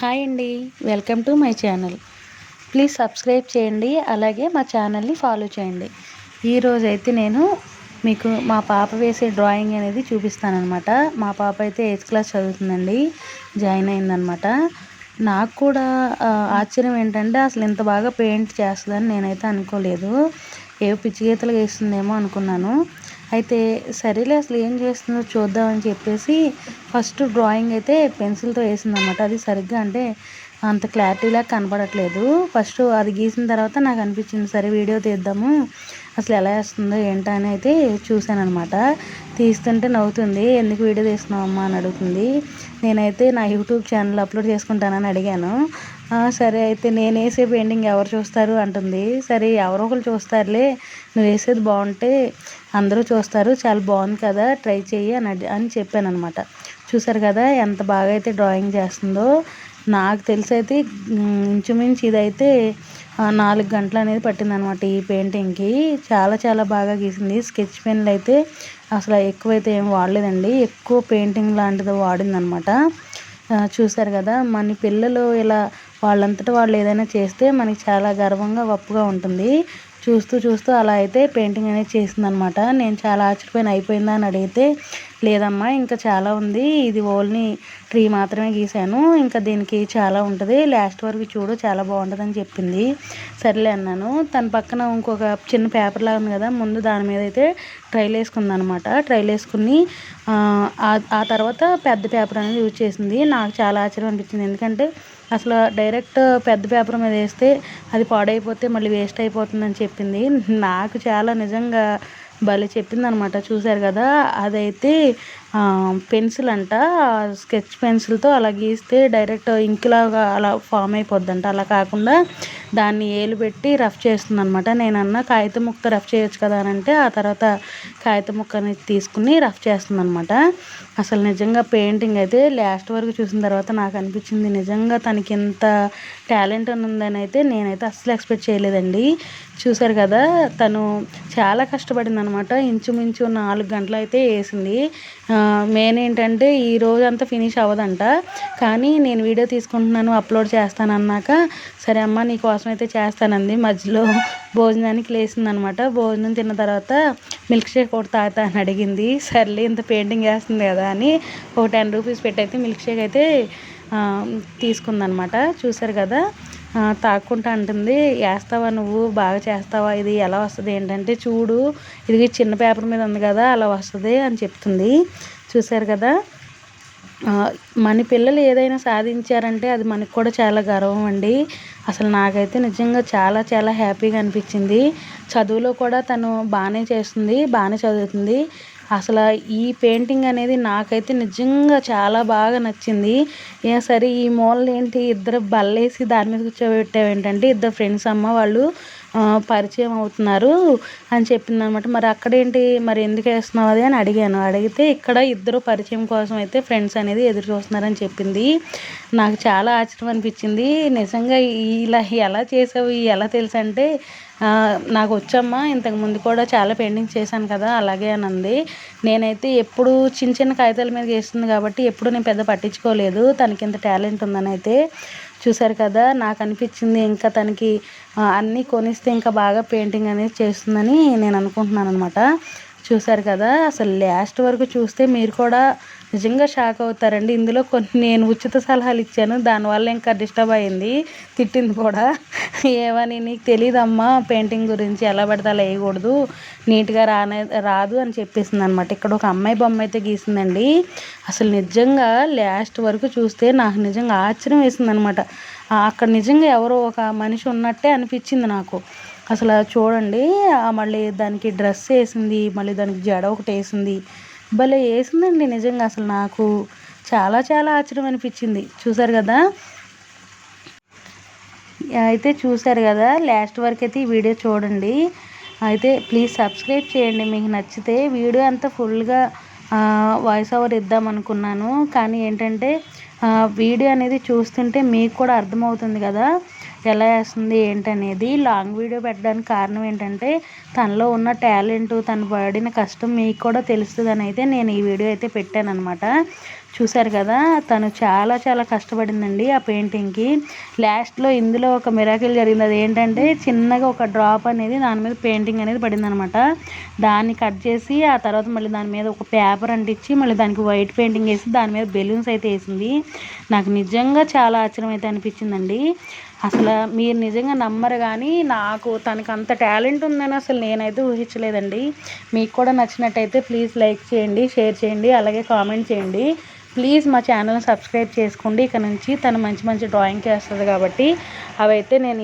Hi అండి. Welcome to my channel. Please subscribe చేయండి. అలాగే మా ఛానల్ని ఫాలో చేయండి. ఈరోజు అయితే నేను మీకు మా పాప వేసే డ్రాయింగ్ అనేది చూపిస్తానమాట మా పాప అయితే ఎయిత్ క్లాస్ చదువుతుందండి. జాయిన్ అయిందనమాట నాకు కూడా ఆశ్చర్యం ఏంటంటే అసలు ఇంత బాగా పెయింట్ చేస్తుందని నేనైతే అనుకోలేదు. ఏ పిచ్చి గీతలు వేస్తుందేమో అనుకున్నాను. అయితే సరేలే అసలు ఏం చేస్తుందో చూద్దామని చెప్పేసి ఫస్ట్ డ్రాయింగ్ అయితే పెన్సిల్తో వేసిందనమాట అది సరిగ్గా అంటే అంత క్లారిటీలా కనపడట్లేదు. ఫస్ట్ అది గీసిన తర్వాత నాకు అనిపించింది సరే వీడియో తీద్దాము. అసలు ఎలా వేస్తుందో ఏంటో అని అయితే చూశానమాట అనమాట తీస్తుంటే నవ్వుతుంది ఎందుకు వీడియో తీస్తున్నావు అమ్మ అని అడుగుతుంది. నేనైతే నా యూట్యూబ్ ఛానల్ అప్లోడ్ చేసుకుంటానని అడిగాను. సరే అయితే నేను వేసే పెయింటింగ్ ఎవరు చూస్తారు అంటుంది. సరే ఎవరో ఒకరు చూస్తారులే నువ్వు వేసేది బాగుంటే అందరూ చూస్తారు చాలా బాగుంది కదా ట్రై చెయ్యి అని అని చెప్పాను అనమాట చూసారు కదా ఎంత బాగా అయితే డ్రాయింగ్ చేస్తుందో. నాకు తెలిసి అయితే ఇంచుమించు ఇదైతే నాలుగు గంటలు అనేది పట్టిందనమాట ఈ పెయింటింగ్కి. చాలా చాలా బాగా గీసింది. స్కెచ్ పెన్లు అయితే అసలు ఎక్కువైతే ఏం వాడలేదండి. ఎక్కువ పెయింటింగ్ లాంటిది వాడిందనమాట చూసారు కదా మన పిల్లలు ఇలా వాళ్ళంతటా వాళ్ళు ఏదైనా చేస్తే మనకి చాలా గర్వంగా గొప్పగా ఉంటుంది. చూస్తూ చూస్తూ అలా అయితే పెయింటింగ్ అనేది చేసిందనమాట. నేను చాలా ఆశ్చర్యపోయిన అయిపోయిందా అని అడిగితే లేదమ్మా ఇంకా చాలా ఉంది. ఇది ఓన్లీ ట్రీ మాత్రమే గీసాను. ఇంకా దీనికి చాలా ఉంటుంది. లాస్ట్ వరకు చూడు చాలా బాగుంటుంది అని చెప్పింది. సర్లే అన్నాను. తన పక్కన ఇంకొక చిన్న పేపర్ లాగా ఉంది కదా ముందు దాని మీద అయితే ట్రైల్ వేసుకుంది అనమాట ట్రైల్ వేసుకుని ఆ తర్వాత పెద్ద పేపర్ అనేది యూజ్ చేసింది. నాకు చాలా ఆశ్చర్యం అనిపించింది. ఎందుకంటే అసలు డైరెక్ట్ పెద్ద పేపర్ మీద వేస్తే అది పాడైపోతే మళ్ళీ వేస్ట్ అయిపోతుందని చెప్పింది. నాకు చాలా నిజంగా భలే చెప్పిందనమాట చూశారు కదా? అదైతే పెన్సిల్ అంట స్కెచ్ పెన్సిల్తో అలా గీస్తే డైరెక్ట్ ఇంక్లాగా అలా ఫామ్ అయిపోద్దంట. అలా కాకుండా దాన్ని ఏలు పెట్టి రఫ్ చేస్తుంది అనమాట నేను అన్న కాగితం ముక్క రఫ్ చేయొచ్చు కదా అని అంటే ఆ తర్వాత కాగితం ముక్కని తీసుకుని రఫ్ చేస్తుంది అనమాట అసలు నిజంగా పెయింటింగ్ అయితే లాస్ట్ వరకు చూసిన తర్వాత నాకు అనిపించింది నిజంగా తనకి ఎంత టాలెంట్ ఉందని అయితే నేనైతే అస్సలు ఎక్స్పెక్ట్ చేయలేదండి. చూసారు కదా తను చాలా కష్టపడింది అనమాట ఇంచుమించు నాలుగు గంటలు అయితే వేసింది. మెయిన్ ఏంటంటే ఈ రోజు అంతా ఫినిష్ అవ్వదంట. కానీ నేను వీడియో తీసుకుంటున్నాను అప్లోడ్ చేస్తాను అన్నాక సరే అమ్మ నీకోసం అయితే చేస్తానంది. మధ్యలో భోజనానికి లేచిందనమాట భోజనం తిన్న తర్వాత మిల్క్ షేక్ ఒకటి తాగుతా అని అడిగింది. సర్లే ఇంత పెయింటింగ్ వేస్తుంది కదా అని ఒక టెన్ రూపీస్ పెట్టి అయితే మిల్క్ షేక్ అయితే తీసుకుందనమాట. చూసారు కదా? తాక్కుంటా అంటుంది. వేస్తావా నువ్వు? బాగా చేస్తావా? ఇది ఎలా వస్తుంది? ఏంటంటే చూడు ఇది చిన్న పేపర్ మీద ఉంది కదా అలా వస్తుంది అని చెప్తుంది. చూశారు కదా? మన పిల్లలు ఏదైనా సాధించారంటే అది మనకు కూడా చాలా గర్వం అండి. అసలు నాకైతే నిజంగా చాలా చాలా హ్యాపీగా అనిపించింది. చదువులో కూడా తను బాగానే చేస్తుంది బాగానే చదువుతుంది. అసలు ఈ పెయింటింగ్ అనేది నాకైతే నిజంగా చాలా బాగా నచ్చింది. ఏ సరే ఈ మూలలు ఏంటి ఇద్దరు బల్లేసి దాని మీద కూర్చోబెట్టావు ఏంటంటే ఇద్దరు ఫ్రెండ్స్ అమ్మ వాళ్ళు పరిచయం అవుతున్నారు అని చెప్పింది అనమాట మరి అక్కడేంటి? మరి ఎందుకు వేస్తున్నావు అది అని అడిగాను. అడిగితే ఇక్కడ ఇద్దరు పరిచయం కోసం అయితే ఫ్రెండ్స్ అనేది ఎదురు చూస్తున్నారని చెప్పింది. నాకు చాలా ఆశ్చర్యం అనిపించింది. నిజంగా ఇలా ఎలా చేసావు? ఎలా తెలుసు అంటే నాకు వచ్చమ్మా ఇంతకుముందు కూడా చాలా పెయింటింగ్ చేశాను కదా అలాగే అని అంది. నేనైతే ఎప్పుడు చిన్న చిన్న కాగితాల మీద వేస్తుంది కాబట్టి ఎప్పుడు నేను పెద్ద పట్టించుకోలేదు. తనకి ఇంత టాలెంట్ ఉందని అయితే చూసారు కదా నాకు అనిపించింది. ఇంకా తనకి అన్నీ కొనిస్తే ఇంకా బాగా పెయింటింగ్ అనేది చేస్తుందని నేను అనుకుంటున్నాను అనమాట చూసారు కదా అసలు లాస్ట్ వరకు చూస్తే మీరు కూడా నిజంగా షాక్ అవుతారండి. ఇందులో కొన్ని నేను ఉచిత సలహాలు ఇచ్చాను దానివల్ల ఇంకా డిస్టర్బ్ అయింది తిట్టింది కూడా. ఏమని నీకు తెలియదమ్మా పెయింటింగ్ గురించి ఎలా పడితే అలా వేయకూడదు నీట్గా రానే రాదు అని చెప్పేసింది అనమాట ఇక్కడ ఒక అమ్మాయి బొమ్మ అయితే గీసిందండి. అసలు నిజంగా లాస్ట్ వరకు చూస్తే నాకు నిజంగా ఆశ్చర్యం వేసింది అనమాట అక్కడ నిజంగా ఎవరో ఒక మనిషి ఉన్నట్టే అనిపించింది నాకు. అసలు చూడండి మళ్ళీ దానికి డ్రెస్ వేసింది మళ్ళీ దానికి జడ ఒకటి వేసింది. భలే వేసిందండి నిజంగా అసలు నాకు. చాలా చాలా ఆశ్చర్యం అనిపించింది. చూసారు కదా? అయితే చూసారు కదా? లాస్ట్ వరకు అయితే ఈ వీడియో చూడండి. అయితే ప్లీజ్ సబ్స్క్రైబ్ చేయండి. మీకు నచ్చితే వీడియో అంతా ఫుల్గా వాయిస్ ఓవర్ ఇద్దాం అనుకున్నాను. కానీ ఏంటంటే వీడియో అనేది చూస్తుంటే మీకు కూడా అర్థమవుతుంది కదా. ఎలా వేస్తుంది ఏంటనేది. లాంగ్ వీడియో పెట్టడానికి కారణం ఏంటంటే తనలో ఉన్న టాలెంట్ తను పడిన కష్టం మీకు కూడా తెలుస్తుందని అయితే నేను ఈ వీడియో అయితే పెట్టాను అనమాట చూశారు కదా తను చాలా చాలా కష్టపడిందండి ఆ పెయింటింగ్కి. లాస్ట్లో ఇందులో ఒక మిరాకిల్ జరిగింది. అది ఏంటంటే చిన్నగా ఒక డ్రాప్ అనేది దాని మీద పెయింటింగ్ అనేది పడింది అనమాట దాన్ని కట్ చేసి ఆ తర్వాత మళ్ళీ దాని మీద ఒక పేపర్ అంటించి మళ్ళీ దానికి వైట్ పెయింటింగ్ వేసి దాని మీద బెలూన్స్ అయితే వేసింది. నాకు నిజంగా చాలా ఆశ్చర్యం అయితే అనిపించిందండి. అసలు మీరు నిజంగా నమ్మరు కానీ నాకు తనకు అంత టాలెంట్ ఉందని అసలు నేనైతే ఊహించలేదండి. మీకు కూడా నచ్చినట్టయితే ప్లీజ్ లైక్ చేయండి షేర్ చేయండి అలాగే కామెంట్ చేయండి. ప్లీజ్ మా ఛానల్ని సబ్స్క్రైబ్ చేసుకోండి. ఇక నుంచి తను మంచి మంచి డ్రాయింగ్ చేస్తుంది కాబట్టి అవైతే నేను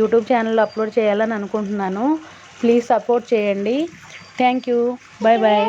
యూట్యూబ్ ఛానల్లో అప్లోడ్ చేయాలని అనుకుంటున్నాను. ప్లీజ్ సపోర్ట్ చేయండి. Thank you. Bye bye